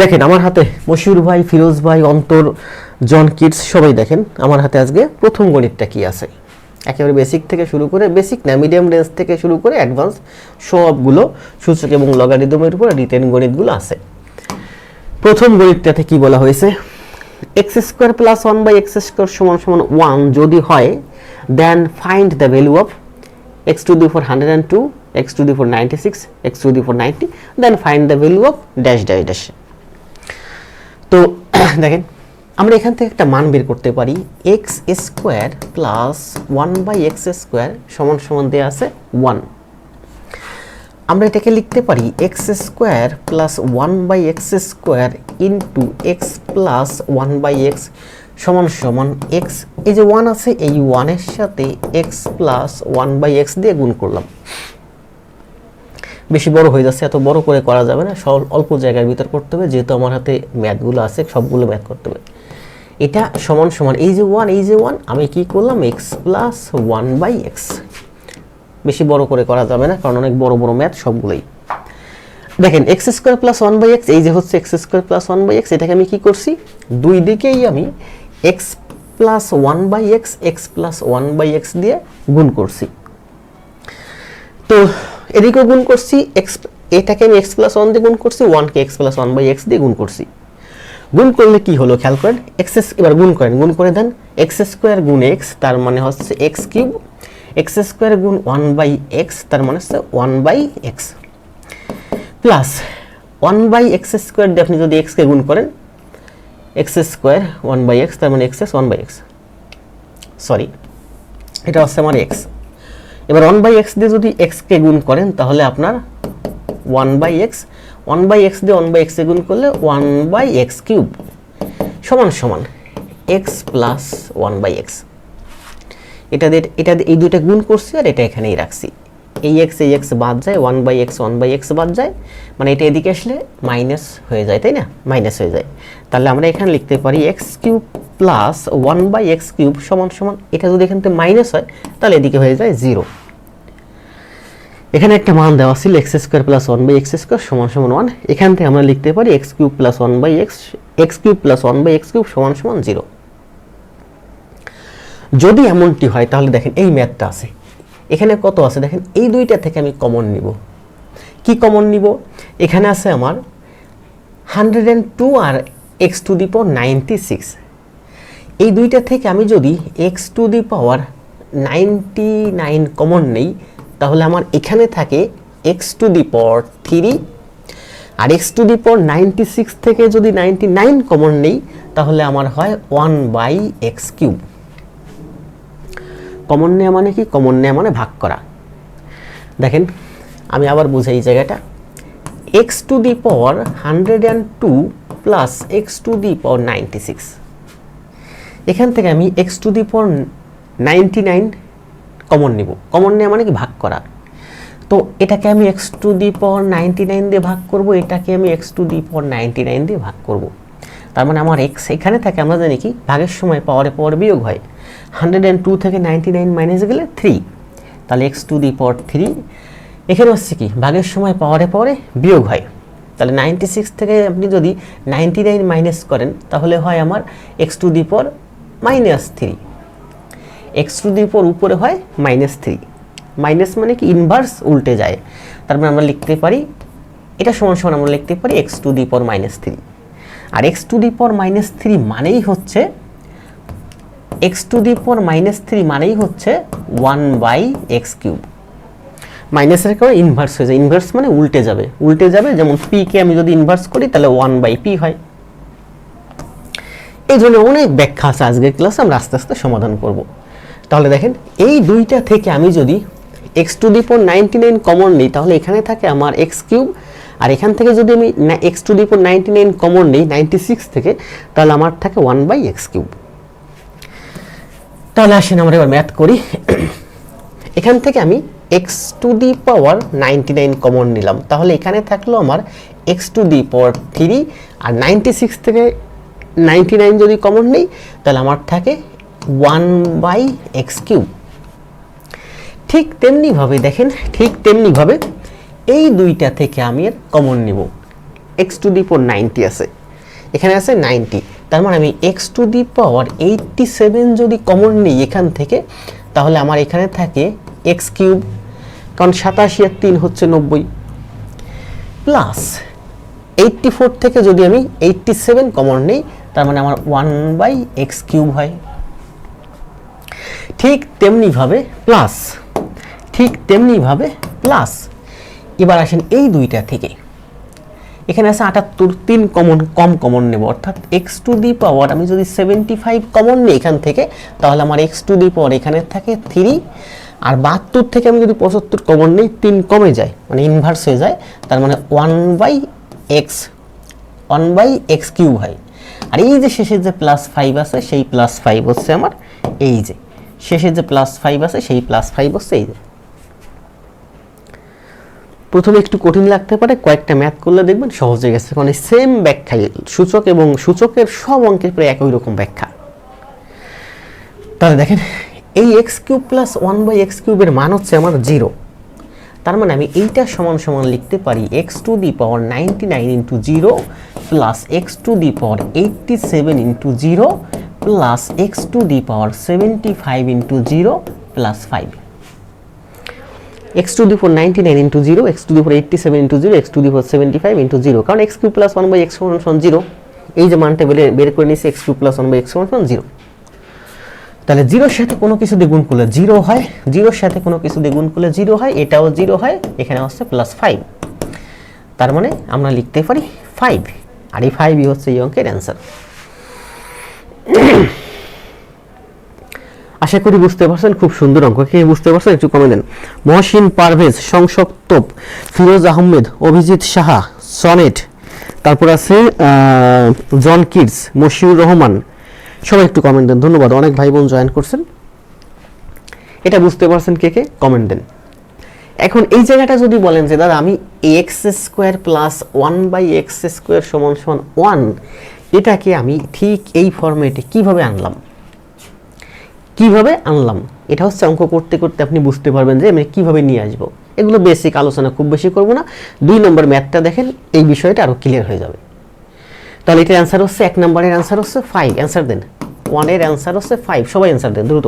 দেখেন, আমার হাতে মশিউর ভাই, ফিরোজ ভাই, অন্তর, জন কিডস, সবাই দেখেন, আমার হাতে আজকে প্রথম গণিতটা কি আছে। একেবারে বেসিক থেকে শুরু করে বেসিক না মিডিয়াম রেঞ্জ থেকে শুরু করে অ্যাডভান্স সবগুলো সূচক এবং লগারিদমের উপরে রিটেন গণিতগুলো আছে। প্রথম গণিতটাতে কি বলা হয়েছে? X square plus one by x square সমান সমান ওয়ান যদি হয় then find the value of x to the four hundred and two x to the four ninety six x to the four ninety then find the value of dash dash dash দেখেন, আমরা এখান থেকে একটা মান বের করতে পারি x square plus one by x square সমান সমান দেওয়া আছে ওয়ান আমরা এটাকে লিখতে পারি x square plus one by x square into x plus one by x সমান সমান এক্স এই যে ওয়ান আছে, এই ওয়ানের সাথে x plus one by x দিয়ে গুণ করলাম। বেশি বড় হয়ে যাচ্ছে, এত বড় করে করা যাবে না। সব অল্প জায়গার ভিতর করতে হবে, যেহেতু আমার হাতে ম্যাথগুলো আছে, সবগুলো ম্যাথ করতে হবে। এটা সমান সমান, এই যে ওয়ান এই যে ওয়ান আমি কি করলাম? X plus one by x বেশি বড় করে করা যাবে না, কারণ অনেক বড় বড় ম্যাথ সবগুলোই। দেখেন x square plus one by x এই যে হচ্ছে x square plus one by x এটাকে আমি কি করছি? দুই দিকেই আমি x plus one by x x plus one by x দিয়ে গুণ করছি। তো এদিকেও গুণ করছি এক্স এটাকে আমি এক্স প্লাস ওয়ান দিয়ে গুণ করছি ওয়ানকে x plus one by x দিয়ে গুণ করছি। গুণ করলে কি হলো? খেয়াল করেন এক্স এবার গুণ করেন, গুণ করে দেন এক্স স্কোয়ার গুণ এক্স তার মানে হচ্ছে এক্স কিউব এক্স স্কোয়ার গুণ ওয়ান বাই এক্স তার মানে হচ্ছে one by x plus one by x square দিয়ে আপনি যদি এক্সকে গুণ করেন x square one by x তার মানে x is one by x sorry এটা হচ্ছে আমার এক্স এবার ওয়ান বাই এক্স দিয়ে যদি এক্সকে গুণ করেন, তাহলে আপনার one by x one by x দিয়ে ওয়ান বাই এক্সকে গুণ করলে ওয়ান বাই এক্স কিউব সমান সমান x plus one by x এটা এটা এই দুইটা গুণ করছি আর এটা এখানেই রাখছি। এই এক্স এই এক্স বাদ যায় one by x one by x বাদ যায়। মানে এটা এদিকে আসলে মাইনাস হয়ে যায়, তাই না? মাইনাস হয়ে যায়। তাহলে আমরা এখানে লিখতে পারি x cube plus one by x cube সমান সমান, এটা যদি এখান থেকে মাইনাস হয়, তাহলে এদিকে হয়ে যায় জিরো এখানে একটা মান দেওয়া ছিল x square plus one by x square সমান সমান ওয়ান এখান থেকে আমরা লিখতে পারি x cube plus one by x x cube plus one by x cube সমান সমান জিরো যদি এমনটি হয়, তাহলে দেখেন এই ম্যাথটা আছে। এখানে কত আছে? দেখেন, এই দুইটা থেকে আমি কমন নিব। কি কমন নিব? এখানে আছে আমার hundred and two R x to the power ninety six এই দুইটা থেকে আমি যদি x to the power ninety nine common নেই, তাহলে আমার এখানে থাকে x to the power three R x to the power ninety six থেকে যদি নাইনটি নাইন কমন নেই, তাহলে আমার হয় one by x cube common নেওয়া মানে কি? কমন নেওয়া মানে ভাগ করা। দেখেন, আমি আবার বুঝাই এই জায়গাটা। X to the power hundred and two plus x to the power ninety six এখান থেকে আমি x to the power ninety nine common নিব। কমন নেওয়া মানে কি? ভাগ করা। তো এটাকে আমি x to the power ninety nine দিয়ে ভাগ করব, এটাকে আমি x to the power ninety nine দিয়ে ভাগ করব। তার মানে আমার এক্স এখানে থাকে, আমরা জানি কি? ভাগের সময় পাওয়ারে পাওয়ার বিয়োগ হয়। হান্ড্রেড অ্যান্ড টু থেকে নাইনটি নাইন মাইনাস গেলে থ্রি তাহলে x to the power three এখানে হচ্ছে কি? ভাগের সময় পাওয়ারে পাওয়ারে বিয়োগ হয়। তাহলে নাইনটি সিক্স থেকে আপনি যদি নাইনটি নাইন মাইনাস করেন, তাহলে হয় আমার x to the power minus three x to the power উপরে হয় মাইনাস থ্রি মাইনাস মানে কি? ইনভার্স উল্টে যায়। তার মানে আমরা লিখতে পারি, এটা সমান সমান আমরা লিখতে পারি x to the power minus three R x to the power minus three মানেই হচ্ছে x to the power minus three মানেই হচ্ছে ওয়ান বাই এক্স কিউব মাইনাসের কারণে ইনভার্স হয়ে যায়। ইনভার্স মানে উল্টে যাবে। উল্টে যাবে, যেমন পি কে আমি যদি ইনভার্স করি, তাহলে ওয়ান বাই পি হয়। এই জন্য অনেক ব্যাখ্যা আছে আজকের ক্লাসে আমরা আস্তে আস্তে সমাধান করব। তাহলে দেখেন, এই দুইটা থেকে আমি যদি x to the power ninety nine common নিই, তাহলে এখানে থাকে আমার এক্স কিউব আর এখান থেকে যদি আমি x to the power ninety nine common নিই নাইনটি সিক্স থেকে, তাহলে আমার থাকে ওয়ান বাই এক্স কিউব তাহলে আসেন আমরা এবার ম্যাথ করি। এখান থেকে আমি x to the power ninety nine common নিলাম। তাহলে এখানে থাকল আমার x to the power three R ninety six থেকে নাইনটি নাইন যদি কমন নেই, তাহলে আমার থাকে ওয়ান বাই এক্স কিউব ঠিক তেমনিভাবে দেখেন, ঠিক তেমনিভাবে এই দুইটা থেকে আমি এর কমন নিব। X to the power ninety আছে। এখানে আছে নাইনটি তার মানে আমি x to the power eighty seven যদি কমন নিই এখান থেকে, তাহলে আমার এখানে থাকে এক্স কিউব কারণ সাতাশি আর তিন হচ্ছে নব্বই। প্লাস এইটটি ফোর থেকে যদি আমি এইটটি সেভেন কমন নিই, তার মানে আমার ওয়ান বাই এক্স কিউব হয়। ঠিক তেমনিভাবে প্লাস ঠিক তেমনিভাবে প্লাস এবার আসেন এই দুইটা থেকে। এখানে আছে আটাত্তর তিন কমন কম কমন নেব। অর্থাৎ এক্স টু দি পাওয়ার আমি যদি সেভেন্টি ফাইভ কমন নিই এখান থেকে, তাহলে আমার এক্স টু দি পাওয়ার এখানে থাকে থ্রি আর বাহাত্তর থেকে আমি যদি পঁচাত্তর কমন নিই, তিন কমে যায় মানে ইনভার্স হয়ে যায়, তার মানে one by x one by x cube হয়। আর এই যে শেষের যে প্লাস ফাইভ আছে, সেই প্লাস ফাইভ হচ্ছে আমার এই যে। শেষের যে প্লাস ফাইভ আছে, সেই প্লাস ফাইভ হচ্ছে এই যে। প্রথমে একটু কঠিন লাগতে পারে, কয়েকটা ম্যাথ করলে দেখবেন সহজ হয়ে গেছে। কারণ সেম ব্যাখ্যা সূচক এবং সূচকের সব অঙ্কের প্রায় একই রকম ব্যাখ্যা। তাহলে দেখেন, এই x cube plus one by x কিউবের মান হচ্ছে আমার জিরো তার মানে আমি এইটা সমান সমান লিখতে পারি x to the power ninety nine into zero plus x to the power eighty seven into zero plus x to the power seventy five into zero plus five x to the four ninety nine into zero x to the four eighty seven into zero x to the four seventy five into zero কারণ x cube plus one by x সমান zero এই যে মানটা বের বের করে নিয়েছি x cube plus one by x সমান জিরো তাহলে জিরোর সাথে কোনো কিছু দিয়ে গুণ করলে জিরো হয় জিরোর সাথে কোনো কিছু দিয়ে গুণ করলে জিরো হয়, এটাও জিরো হয়, এখানে হচ্ছে প্লাস ফাইভ তার মানে আমরা লিখতে পারি ফাইভ আর এই ফাইভই হচ্ছে এই অঙ্কের অ্যান্সার আশা করি বুঝতে পারছেন, খুব সুন্দর অঙ্ক। কে বুঝতে পারছেন একটু কমে দেন। মহসিন পারভেজ সংসক তোপ, ফিরোজ আহমেদ, অভিজিৎ সাহা, সনেট। তারপর আছে জন কিডস, মশিউর রহমান। সবাই একটু কমেন্ট দেন। ধন্যবাদ। অনেক ভাই বোন জয়েন করছেন। এটা বুঝতে পারছেন কে কে? কমেন্ট দেন। এখন এই জায়গাটা যদি বলেন যে, দাদা, আমি x square plus one by x square সমান সমান ওয়ান এটাকে আমি ঠিক এই ফর্মেটে কীভাবে আনলাম? কীভাবে আনলাম? এটা হচ্ছে অঙ্ক করতে করতে আপনি বুঝতে পারবেন যে আমি কীভাবে নিয়ে আসব। এগুলো বেসিক আলোচনা খুব বেশি করব না। দুই নম্বর ম্যাথটা দেখেন, এই বিষয়টা আরও ক্লিয়ার হয়ে যাবে। তাহলে এটার অ্যান্সার হচ্ছে, এক নম্বরের অ্যান্সার হচ্ছে ফাইভ অ্যান্সার দেন। ওয়ানের অ্যান্সার হচ্ছে ফাইভ সবাই অ্যান্সার দেন, দ্রুত।